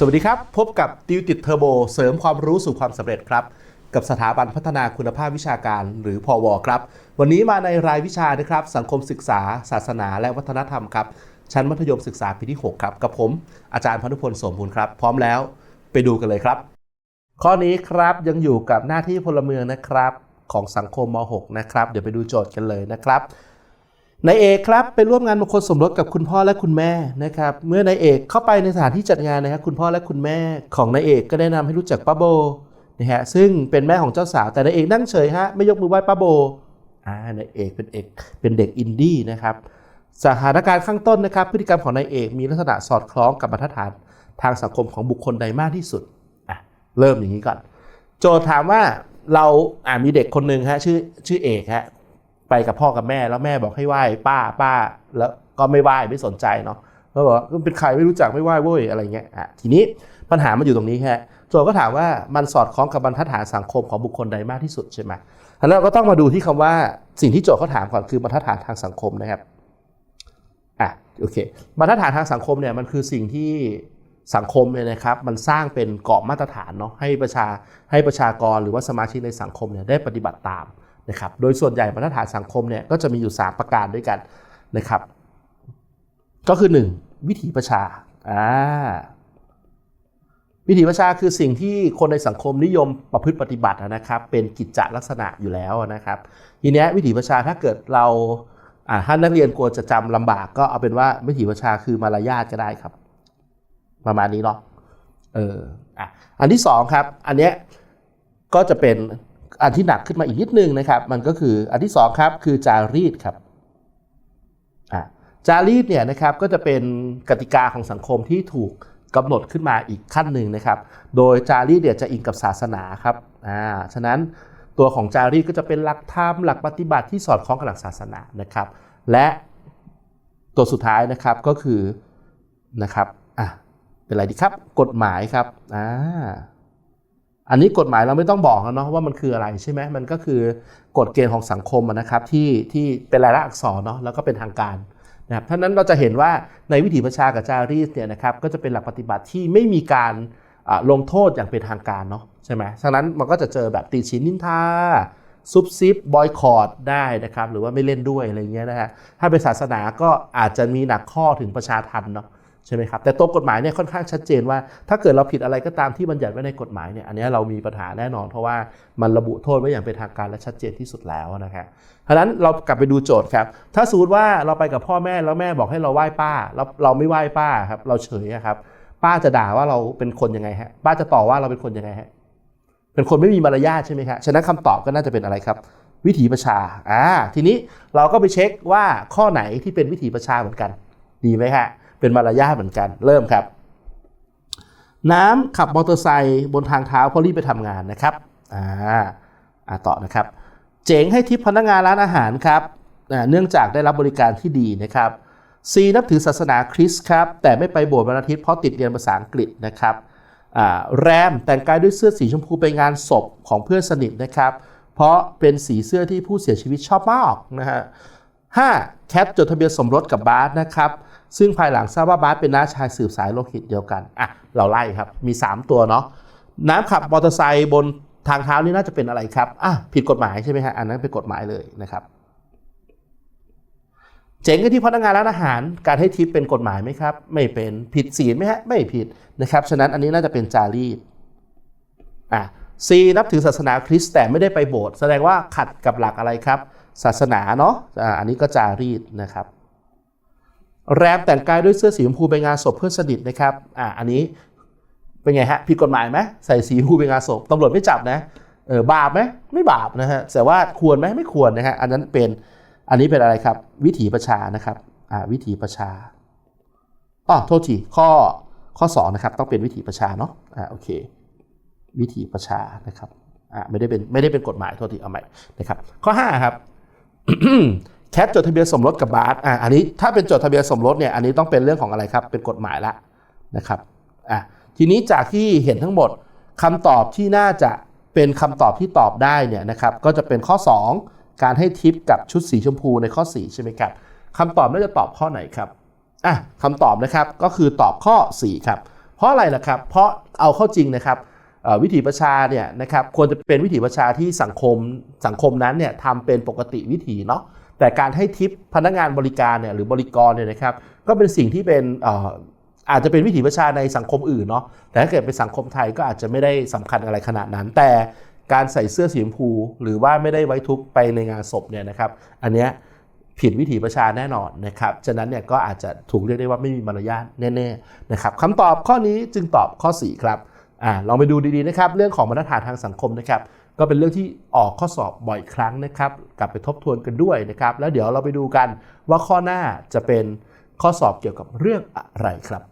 สวัสดีครับ พบกับติวติดเทอร์โบเสริมความรู้สู่ความสำเร็จครับ กับสถาบันพัฒนาคุณภาพวิชาการหรือพอวครับ วันนี้มาในรายวิชานะครับ สังคมศึกษา ศาสนา และวัฒนธรรมครับ ชั้นมัธยมศึกษาปีที่ 6 ครับ กับผม อาจารย์พนุพลสมบูรณ์ครับ พร้อมแล้วไปดูกันเลยครับ ข้อนี้ครับยังอยู่กับหน้าที่พลเมืองนะครับ ของสังคมม .6 นะครับ เดี๋ยวไปดูโจทย์กันเลยนะครับ นายเอกครับไปร่วมงานมงคลสมรสกับคุณพ่อและคุณแม่นะครับเมื่อนายเอกเข้าไปในสถานที่จัดงานนะครับคุณพ่อและคุณแม่ของนายเอกก็แนะนำให้รู้จักป้าโบนะฮะซึ่งเป็นแม่ของเจ้าสาวแต่นายเอกนั่งเฉยฮะไม่ยกมือไหว้ป้าโบอ่านายเอกเป็นเอกเป็นเด็กอินดี้นะครับสถานการณ์ข้างต้นนะครับ พฤติกรรมของนายเอกมีลักษณะสอดคล้องกับมาตรฐานทางสังคมของบุคคลใดมากที่สุดอะเริ่มอย่างนี้ก่อน โจทย์ถามว่าเราอ่ามีเด็กคนหนึ่งฮะชื่อชื่อเอกฮะ ไปกับพ่อกับแม่แล้วแม่บอกให้ไหว้ป้าป้า แล้วก็ไม่ไหว้ไม่สนใจเนาะก็บอกว่าเป็นใครไม่รู้จักไม่ไหว้เว้ยอะไรเงี้ยอะทีนี้ปัญหามันอยู่ตรงนี้ฮะโจทย์ก็ถามว่ามันสอดคล้องกับบรรทัดฐานสังคมของบุคคลใดมากที่สุดใช่ไหมแล้วเราก็ต้องมาดูที่คำว่าสิ่งที่โจทย์เขาถามก่อนคือบรรทัดฐานทางสังคมนะครับอะโอเคบรรทัดฐานทางสังคมเนี่ยมันคือสิ่งที่สังคมเนี่ยนะครับมันสร้างเป็นกรอบมาตรฐานเนาะให้ประชาให้ประชากรหรือว่าสมาชิกในสังคมเนี่ยได้ปฏิบัติตาม นะครับโดยส่วนใหญ่มาตรฐานสังคมเนี่ยก็จะมีอยู่ 3 ประการด้วยกันนะครับ ก็คือ 1 วิถีประชาอ่าวิถีประชาคือสิ่งที่คนในสังคมนิยมประพฤติปฏิบัตินะครับ เป็นกิจจลักษณะอยู่แล้วนะครับทีนี้วิถีประชาถ้าเกิดเราถ้านักเรียนกลัวจะจำลำบากก็เอาเป็นว่าวิถีประชาคือมารยาทก็ได้ครับ ประมาณนี้เนาะเอออะอันที่สองครับ อันเนี้ยก็จะเป็น อันที่หนักขึ้นมาอีกนิดนึงนะครับ มันก็คืออันที่สองครับคือจารีตครับจารีตเนี่ยนะครับก็จะเป็นกติกาของสังคมที่ถูกกำหนดขึ้นมาอีกขั้นหนึ่งนะครับ โดยจารีตเนี่ยจะอิงกับศาสนาครับอ่าฉะนั้นตัวของจารีตก็จะเป็นหลักธรรมหลักปฏิบัติที่สอดคล้องกับหลักศาสนานะครับ และตัวสุดท้ายนะครับก็คือนะครับอะเป็นอะไรดีครับ กฎหมายครับอ่า อันนี้กฎหมายเราไม่ต้องบอกแล้วเนาะว่ามันคืออะไรใช่ไหมมันก็คือกฎเกณฑ์ของสังคมนะครับที่ที่เป็นรายลักษณ์อักษรเนาะแล้วก็เป็นทางการนะครับท่านั้นเราจะเห็นว่าในวิถีประชากับจารีตเนี่ยนะครับก็จะเป็นหลักปฏิบัติที่ไม่มีการลงโทษอย่างเป็นทางการเนาะใช่ไหมฉะนั้นมันก็จะเจอแบบตีชินนินทาซุบซิบบอยคอรดได้นะครับหรือว่าไม่เล่นด้วยอะไรเงี้ยนะฮะถ้าเป็นศาสนาก็อาจจะมีหนักข้อถึงประชาทันเนาะ ใช่ไหมครับแต่ตัวกฎหมายเนี่ยค่อนข้างชัดเจนว่า ถ้าเกิดเราผิดอะไรก็ตามที่บัญญัติไว้ในกฎหมายเนี่ยอันนี้เรามีปัญหาแน่นอน เพราะว่ามันระบุโทษไว้อย่างเป็นทางการและชัดเจนที่สุดแล้วนะครับเพราะฉะนั้นเรากลับไปดูโจทย์ครับ ถ้าสมมติว่าเราไปกับพ่อแม่แล้วแม่บอกให้เราไหว้ป้าแล้วเราไม่ไหว้ป้าครับเราเฉยครับ ป้าจะด่าว่าเราเป็นคนยังไงฮะป้าจะต่อว่าเราเป็นคนยังไงฮะเป็นคนไม่มีมารยาทใช่ไหมครับฉะนั้นคำตอบก็น่าจะเป็นอะไรครับวิถีประชา อ่า ทีนี้เราก็ไปเช็คว่าข้อไหนที่เป็นวิถีประชาเหมือนกัน ดีไหมฮะ เป็นมารยาทเหมือนกัน เริ่มครับ น้ำขับมอเตอร์ไซค์บนทางเท้าเพราะรีบไปทำงานนะครับอ่าอ่าต่อนะครับ เจ๋งให้ทิปพนักงานร้านอาหารครับเนื่องจากได้รับบริการที่ดีนะครับ C นับถือศาสนาคริสต์ครับ แต่ไม่ไปโบสถ์วันอาทิตย์เพราะติดเรียนภาษาอังกฤษนะครับแรมแต่งกายด้วยเสื้อสีชมพูไปงานศพของเพื่อนสนิทนะครับ เพราะเป็นสีเสื้อที่ผู้เสียชีวิตชอบมากนะฮะห้าแคทจดทะเบียนสมรสกับบาสนะครับ ซึ่งภายหลังทราบว่าบาสเป็นน้าชายสืบสายโลหิตเดียวกันอะเราไล่ครับมี 3 ตัวเนาะน้ำขับมอเตอร์ไซค์บนทางเท้านี่น่าจะเป็นอะไรครับอะผิดกฎหมายใช่ไหมฮะอันนั้นเป็นกฎหมายเลยนะครับ เจ๋งกันที่พนักงานร้านอาหาร การให้ทิปเป็นกฎหมายไหมครับ ไม่เป็นผิดศีลไหมฮะไม่ผิดนะครับฉะนั้นอันนี้น่าจะเป็นจารีตอะ C นับถือศาสนาคริสต์แต่ไม่ได้ไปโบสถ์แสดงว่าขัดกับหลักอะไรครับ ศาสนาเนาะอ่าอันนี้ก็จารีตนะครับ แรมแต่งกายด้วยเสื้อสีชมพูไปงานศพเพื่อนสนิทนะครับ อ่า อันนี้เป็นไงฮะผิดกฎหมายไหมใส่สีชมพูไปงานศพตำรวจไม่จับนะเออบาปไหมไม่บาปนะฮะแต่ว่าควรไหมไม่ควรนะฮะอันนั้นเป็นอันนี้เป็นอะไรครับ วิถีประชานะครับอ่าวิถีประชาอ๋อโทษทีข้อข้อ2นะครับต้องเป็นวิถีประชาเนาะอ่าโอเค วิถีประชานะครับอ่าไม่ได้เป็นไม่ได้เป็นกฎหมายโทษทีเอาใหม่นะครับ ข้อ5ครับ แคทจดทะเบียนสมรสกับบาสอะอันนี้ถ้าเป็นจดทะเบียนสมรสเนี่ยอันนี้ต้องเป็นเรื่องของอะไรครับ เป็นกฎหมายละนะครับอะทีนี้จากที่เห็นทั้งหมดคำตอบที่น่าจะเป็นคำตอบที่ตอบได้เนี่ยนะครับก็จะเป็นข้อ 2 การให้ทิปกับชุดสีชมพูในข้อ 4 ใช่ไหมครับคำตอบน่าจะตอบข้อไหนครับอะคำตอบนะครับก็คือตอบข้อ 4 ครับ เพราะอะไรล่ะครับ เพราะเอาเข้าจริงนะครับวิถีประชาเนี่ยนะครับควรจะเป็นวิถีประชาที่สังคมสังคมนั้นเนี่ยทำเป็นปกติวิถีเนาะ แต่การให้ทิปพนักงานบริการเนี่ยหรือบริกรเนี่ยนะครับก็เป็นสิ่งที่เป็นอาจจะเป็นวิถีประชาในสังคมอื่นเนาะแต่ถ้าเกิดเป็นสังคมไทยก็อาจจะไม่ได้สำคัญอะไรขนาดนั้น แต่การใส่เสื้อสีชมพู หรือว่าไม่ได้ไว้ทุกไปในงานศพเนี่ยนะครับอันเนี้ยผิดวิถีประชาแน่นอนนะครับ ฉะนั้นเนี่ยก็อาจจะถูกเรียกได้ว่าไม่มีมารยาทแน่ๆนะครับคำตอบข้อนี้จึงตอบข้อ 4 ครับอ่าลองไปดูดีๆนะครับ เรื่องของมาตรฐานทางสังคมนะครับ ก็เป็นเรื่องที่ออกข้อสอบบ่อยครั้งนะครับ กลับไปทบทวนกันด้วยนะครับ แล้วเดี๋ยวเราไปดูกันว่าข้อหน้าจะเป็นข้อสอบเกี่ยวกับเรื่องอะไรครับ